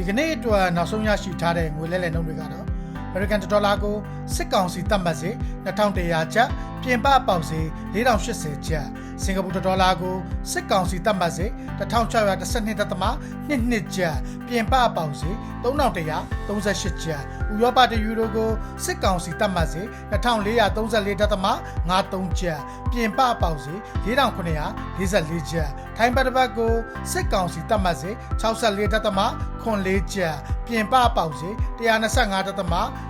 ဒီကနေ့အတွက်နောက်ဆုံးရရှိထားတဲ့ငွေလဲလှယ်နှုန်းတွေကတော့ American ဒေါ်လာကိုစစ်ကောင်စီတတ်မှတ်စေ2100ကျပ် ပြင်ပပေါက်စေ4080ကျပ်စင်ကာပူဒေါ်လာကိုစစ်ကောင်စီတတ်မှတ်စေ1612.22ကျပ်ပြင်ပပေါက်စေ3138ကျပ်ဥရောပတယူရိုကိုစစ်ကောင်စီတတ်မှတ်စေ2434.53ကျပ်ပြင်ပပေါက်စေ4944ကျပ်ထိုင်းဘတ်တစ်ပတ်ကိုစစ်ကောင်စီတတ်မှတ်စေ64.84ကျပ်ပြင်ပပေါက်စေ125.99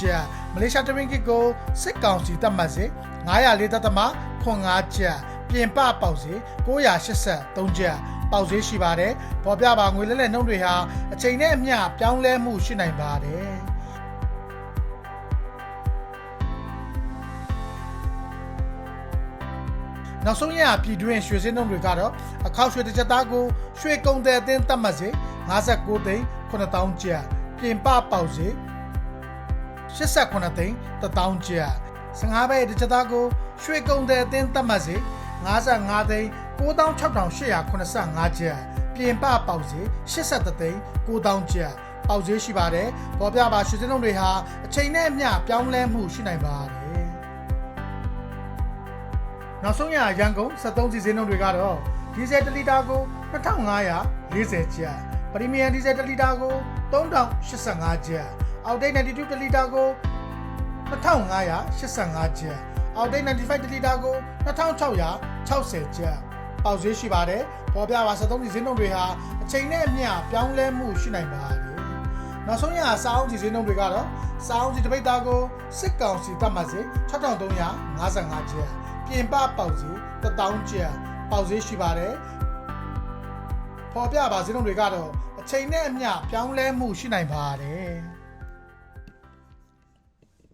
ကျပ်မလေးရှားတရင်းကစ်ကိုစစ်ကောင်စီတတ်မှတ်စေ904.85ကျပ်ပြင်ပပေါက်စေ983ကျပ်ပေါက်ဈေးရှိပါတယ်။ပေါ်ပြပါငွေလဲလှယ်နှုန်းတွေဟာအချိန်နဲ့အမျှပြောင်းလဲမှုရှိနိုင်ပါတယ်။နောက်ဆုံးရပြည်တွင်းရွှေစင်းနှုန်းတွေကတော့အခောက်ရွှေတစ်ချက်သားကိုရွှေကုံတဲ့အသင်းသတ်မှတ်စေ59သိန်း9000ကျပ်ပြင်ပပေါက်စေ 89သိန်း1000ကျပ်15ဘဲတစ်ချက်သားကိုရွှေကုံတဲ့အသင်းသတ်မှတ်စေ55သိန်း96,885ကျပ်ပြင်ပပေါက်စေ83သိန်း9000ကျပ်ပေါက်ဈေးရှိပါတယ်ပေါ်ပြပါရွှေစင်းနှုန်းတွေဟာအချိန်နဲ့အမျှပြောင်းလဲမှုရှိနိုင်ပါတယ်နောက်ဆုံးရရန်ကုန်73စီစဉ်နှုန်းတွေကတော့ဒီဇယ်1လီတာကို2540ကျပ်ပရီမီယံဒီဇယ်1လီတာကို3085ကျပ် အောက်တိတ်92တလီတာကို2585ကျပ်အောက်တိတ်95တလီတာကို2660ကျပ်ပေါက်ဈေးရှိပါတယ်ပေါ်ပြပါ73စီစဉ်နှုန်းတွေဟာအချိန်နဲ့အမျှပြောင်းလဲမှုရှိနိုင်ပါတယ်နောက်ဆုံးရစာအုပ်စီစဉ်နှုန်းတွေကတော့စာအုပ်စီတစ်ပိတ်သားကိုစစ်ကောင်စီတတ်မှတ်စေ6355ကျပ်ပြင်ပပေါက်စီ1000ကျပ်ပေါက်ဈေးရှိပါတယ်ပေါ်ပြပါဈေးနှုန်းတွေကတော့အချိန်နဲ့အမျှပြောင်းလဲမှုရှိနိုင်ပါတယ်